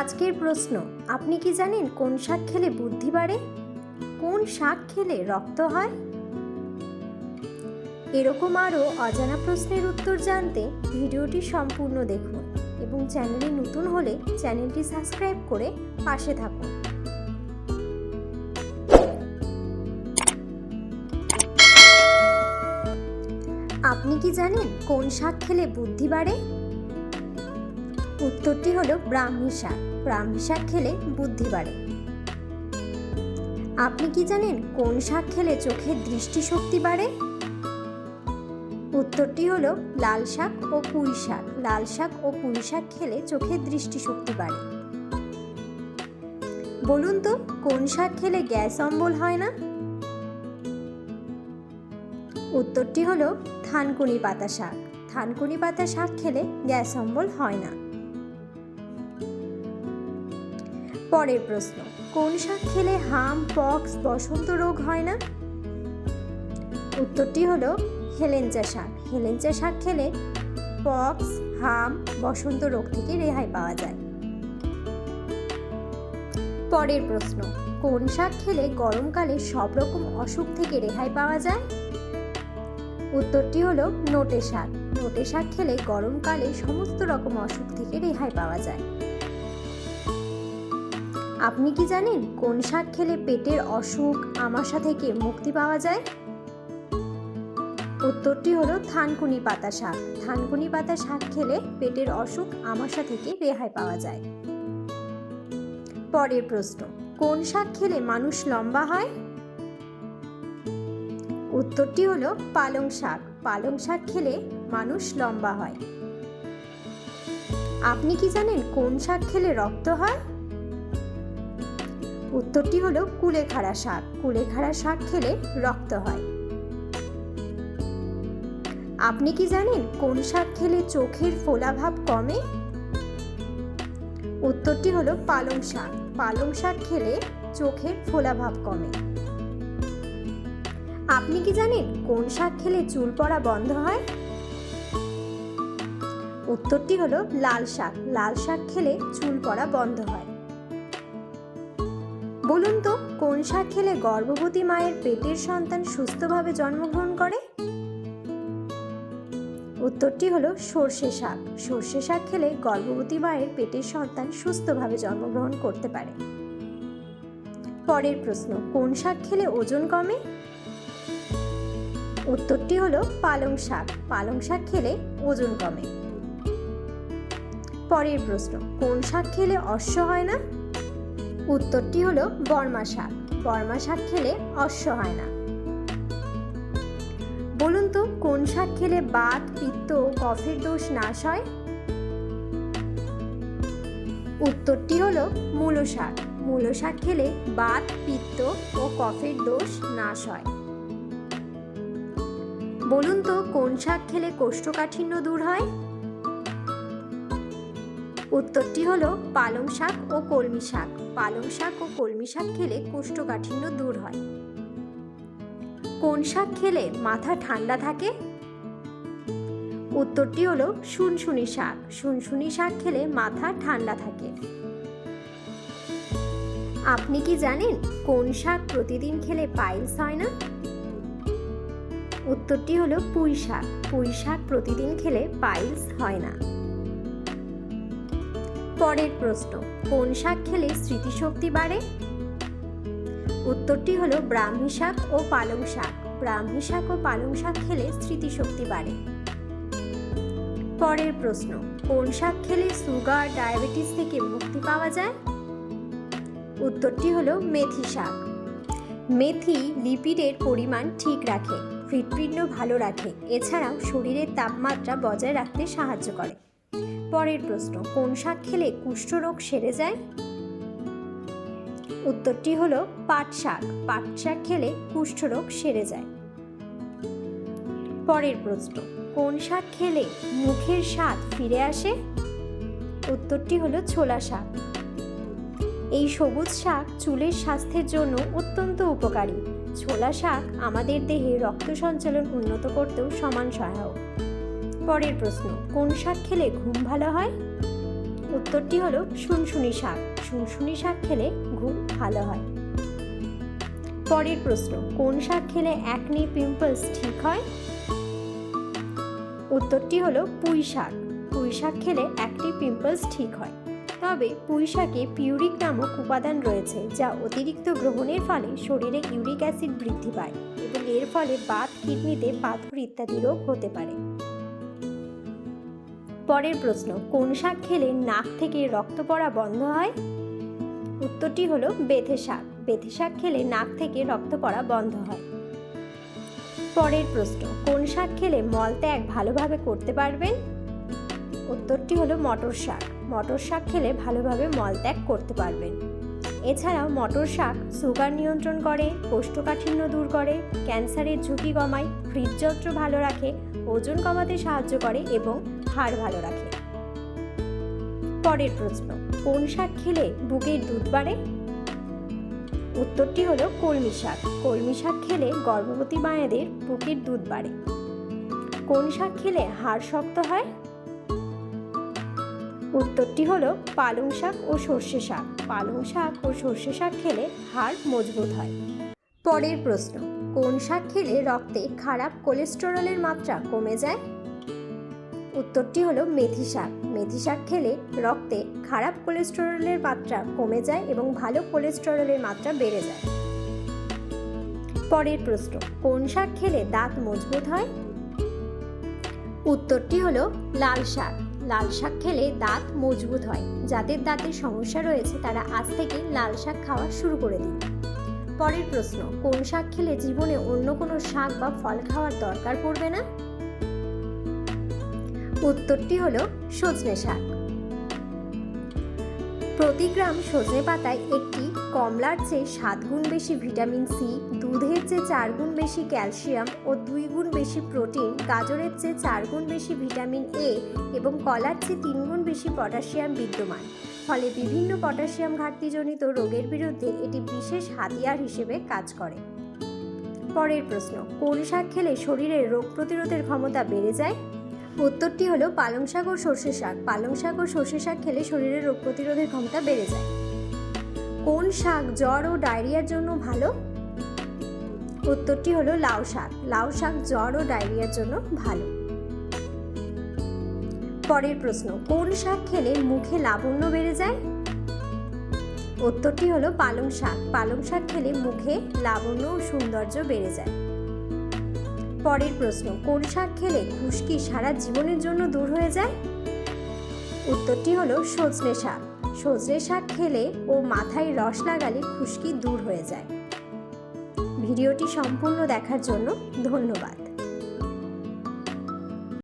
আজকের প্রশ্ন, আপনি কি জানেন কোন শাক খেলে বুদ্ধি বাড়ে? কোন শাক খেলে রক্ত হয়? এরকম আরও অজানা প্রশ্নের উত্তর জানতে ভিডিওটি সম্পূর্ণ দেখুন এবং চ্যানেলে নতুন হলে চ্যানেলটি সাবস্ক্রাইব করে পাশে থাকুন। আপনি কি জানেন কোন শাক খেলে বুদ্ধি বাড়ে? উত্তরটি হলো ব্রাহ্মী শাক। ব্রাহ্মী শাক খেলে বুদ্ধি বাড়ে। আপনি কি জানেন কোন শাক খেলে চোখের দৃষ্টিশক্তি বাড়ে? উত্তরটি হলো লাল শাক ও পুঁই শাক। লাল শাক ও পুঁই শাক খেলে চোখের দৃষ্টিশক্তি বাড়ে। বলুন তো, কোন শাক খেলে গ্যাস অম্বল হয় না? উত্তরটি হলো থানকুনি পাতা শাক। থানকুনি পাতা শাক খেলে গ্যাস অম্বল হয় না। পরের প্রশ্ন, কোন শাক খেলে হাম, পক্স, বসন্ত রোগ হয় না? উত্তরটি হলো হেলেঞ্চা শাক। হেলেঞ্চা শাক খেলে পক্স, হাম, বসন্ত রোগ থেকে রেহাই পাওয়া যায়। পরের প্রশ্ন, কোন শাক খেলে গরমকালে সব রকম অসুখ থেকে রেহাই পাওয়া যায়? উত্তরটি হলো নোটে শাক। নোটে শাক খেলে গরমকালে সমস্ত রকম অসুখ থেকে রেহাই পাওয়া যায়। আপনি কি জানেন কোন শাক খেলে পেটের অসুখ আমাশা থেকে মুক্তি পাওয়া যায়? উত্তরটি হলো থানকুনি পাতা শাক। থানকুনি পাতা শাক খেলে পেটের অসুখ আমাশা থেকে রেহাই পাওয়া যায়? পরের প্রশ্ন, কোন শাক খেলে মানুষ লম্বা হয়? উত্তরটি হলো পালং শাক। পালং শাক খেলে মানুষ লম্বা হয়। আপনি কি জানেন কোন শাক খেলে রক্ত হয়? উত্তরটি হলো কুলেখাড়া শাক। কুলেখাড়া শাক খেলে রক্ত হয়। আপনি কি জানেন কোন শাক খেলে চোখের ফোলাভাব কমে? উত্তরটি হলো পালং শাক। পালং শাক খেলে চোখের ফোলাভাব কমে। আপনি কি জানেন কোন শাক খেলে চুল পড়া বন্ধ হয়? উত্তরটি হলো লাল শাক। লাল শাক খেলে চুল পড়া বন্ধ হয়। বলুন তো, কোন শাক খেলে গর্ভবতী মায়ের পেটের সন্তান সুস্থভাবে জন্মগ্রহণ করে? উত্তরটি হলো সর্ষে শাক। সর্ষে শাক খেলে গর্ভবতী মায়ের পেটের সন্তান সুস্থভাবে জন্মগ্রহণ করতে পারে। পরের প্রশ্ন, কোন শাক খেলে ওজন কমে? উত্তরটি হলো পালং শাক। পালং শাক খেলে ওজন কমে। পরের প্রশ্ন, কোন শাক খেলে অশ্ব হয় না? উত্তরটি হলো বর্মা শাক। বর্মা শাক খেলে অশ্ব হয় না। বলুন তো, কোন শাক খেলে বাত, পিত্ত কফের দোষ নাশ হয়? উত্তরটি হলো মূলো শাক। মূলো শাক খেলে বাত, পিত্ত ও কফের দোষ নাশ হয়। বলুন তো, কোন শাক খেলে কোষ্ঠকাঠিন্য দূর হয়? উত্তরটি হলো পালং শাক ও কলমি শাক। পালং শাক ও কলমি শাক খেলে কোষ্ঠকাঠিন্য দূর হয়। কোন শাক খেলে মাথা ঠান্ডা থাকে? উত্তরটি হলো শুনশুনি শাক। শুনশুনি শাক খেলে মাথা ঠান্ডা থাকে। আপনি কি জানেন কোন শাক প্রতিদিন খেলে পাইলস হয় না? উত্তরটি হলো পুঁই শাক। পুঁই শাক প্রতিদিন খেলে পাইলস হয় না। পরের প্রশ্ন, কোন শাক খেলে স্মৃতিশক্তি বাড়ে? উত্তরটি হলো ব্রাহ্মী শাক ও পালং শাক। ব্রাহ্মী শাক ও পালং শাক খেলে স্মৃতিশক্তি বাড়ে। পরের প্রশ্ন, কোন শাক খেলে সুগার, ডায়াবেটিস থেকে মুক্তি পাওয়া যায়? উত্তরটি হলো মেথি শাক। মেথি লিপিডের পরিমাণ ঠিক রাখে, হৃৎপিণ্ড ভালো রাখে, এছাড়াও শরীরের তাপমাত্রা বজায় রাখতে সাহায্য করে। পরের প্রশ্ন, কোন শাক খেলে কুষ্ঠরোগ সেরে যায়? উত্তরটি হলো পাট শাক। পাট শাক খেলে কুষ্ঠরোগ সেরে যায়। পরের প্রশ্ন, কোন শাক খেলে মুখের স্বাদ ফিরে আসে? উত্তরটি হলো ছোলা শাক। এই সবুজ শাক চুলের স্বাস্থ্যের জন্য অত্যন্ত উপকারী। ছোলা শাক আমাদের দেহে রক্ত সঞ্চালন উন্নত করতেও সমান সহায়ক। পরের প্রশ্ন, কোন শাক খেলে ঘুম ভালো হয়? উত্তরটি হলো শুনশুনি শাক। শুনশুনি শাক খেলে ঘুম ভালো হয়। পরের প্রশ্ন, কোন শাক খেলে অ্যাকনি পিম্পলস ঠিক হয়? উত্তরটি হলো পুঁই শাক। পুঁই শাক খেলে অ্যাকনি পিম্পলস ঠিক হয়। তবে পুঁই শাকে পিউরিক নামক উপাদান রয়েছে, যা অতিরিক্ত গ্রহণের ফলে শরীরে ইউরিক অ্যাসিড বৃদ্ধি পায় এবং এর ফলে বাত, কিডনিতে পাথর ইত্যাদি রোগ হতে পারে। পরের প্রশ্ন, কোন শাক খেলে নাক থেকে রক্ত পড়া বন্ধ হয়? উত্তরটি হলো বেথে শাক। বেথে শাক খেলে নাক থেকে রক্ত পড়া বন্ধ হয়। পরের প্রশ্ন, কোন শাক খেলে মলত্যাগ ভালোভাবে করতে পারবেন? উত্তরটি হলো মটর শাক। মটর শাক খেলে ভালোভাবে মলত্যাগ করতে পারবেন। এছাড়াও মটর শাক সুগার নিয়ন্ত্রণ করে, কোষ্ঠকাঠিন্য দূর করে, ক্যান্সারের ঝুঁকি কমায়, হৃদযন্ত্র ভালো রাখে, ওজন কমাতে সাহায্য করে এবং হাড় ভালো রাখে। পরের প্রশ্ন, কোন শাক খেলে বুকের দুধ বাড়ে? উত্তরটি হলো কলমি শাক। কলমি শাক খেলে গর্ভবতী মায়েদের বুকের দুধ বাড়ে। কোন শাক খেলে হাড় শক্ত হয়? উত্তরটি হলো পালং শাক ও সর্ষে শাক। পালং শাক ও সর্ষে শাক খেলে হাড় মজবুত হয়। পরের প্রশ্ন, কোন শাক খেলে রক্তে খারাপ কোলেস্টেরলের মাত্রা কমে যায়? উত্তরটি হলো মেথি শাক। মেথি শাক খেলে রক্তে খারাপ কোলেস্টেরলের মাত্রা কমে যায় এবং ভালো কোলেস্টেরলের মাত্রা বেড়ে যায়। পরের প্রশ্ন, কোন শাক খেলে দাঁত মজবুত হয়? উত্তরটি হলো লাল শাক। লাল শাক খেলে দাঁত মজবুত হয়। যাদের দাঁতের সমস্যা রয়েছে তারা আজ থেকে লাল শাক খাওয়া শুরু করে দিন। পরের প্রশ্ন, কোন শাক খেলে জীবনে অন্য কোনো শাক বা ফল খাওয়ার দরকার পড়বে না? উত্তরটি হলো সজনে শাক। প্রতি গ্রাম সজনে পাতায় একটি কমলার চেয়ে সাত গুণ বেশি ভিটামিন সি, দুধের চেয়ে চার গুণ বেশি ক্যালসিয়াম ও দুই গুণ বেশি প্রোটিন, গাজরের চেয়ে চার গুণ বেশি ভিটামিন এ এবং কলার চেয়ে তিন গুণ বেশি পটাশিয়াম বিদ্যমান। ফলে বিভিন্ন পটাশিয়াম ঘাটতিজনিত রোগের বিরুদ্ধে এটি বিশেষ হাতিয়ার হিসেবে কাজ করে। পরের প্রশ্ন, কোন শাক খেলে শরীরের রোগ প্রতিরোধের ক্ষমতা বেড়ে যায়? উত্তরটি হলো পালং শাক ও সর্ষে শাক। পালং শাক ও সর্ষে শাক খেলে শরীরের রোগ প্রতিরোধের ক্ষমতা বেড়ে যায়। কোন শাক জ্বর ও ডায়রিয়ার জন্য ভালো? উত্তরটি হলো লাউ শাক। লাউ শাক জ্বর ও ডায়রিয়ার জন্য ভালো। পরের প্রশ্ন, কোন শাক খেলে মুখে লাবণ্য বেড়ে যায়? উত্তরটি হলো পালং শাক। পালং শাক খেলে মুখে লাবণ্য ও সৌন্দর্য বেড়ে যায়। পরের প্রশ্ন, কোন শাক খেলে খুশকি সারা জীবনের জন্য দূর হয়ে যায়? উত্তরটি হলো সজনে শাক। সজনে শাক খেলে ও মাথায় রস লাগালে খুশকি দূর হয়ে যায়। ভিডিওটি সম্পূর্ণ দেখার জন্য ধন্যবাদ।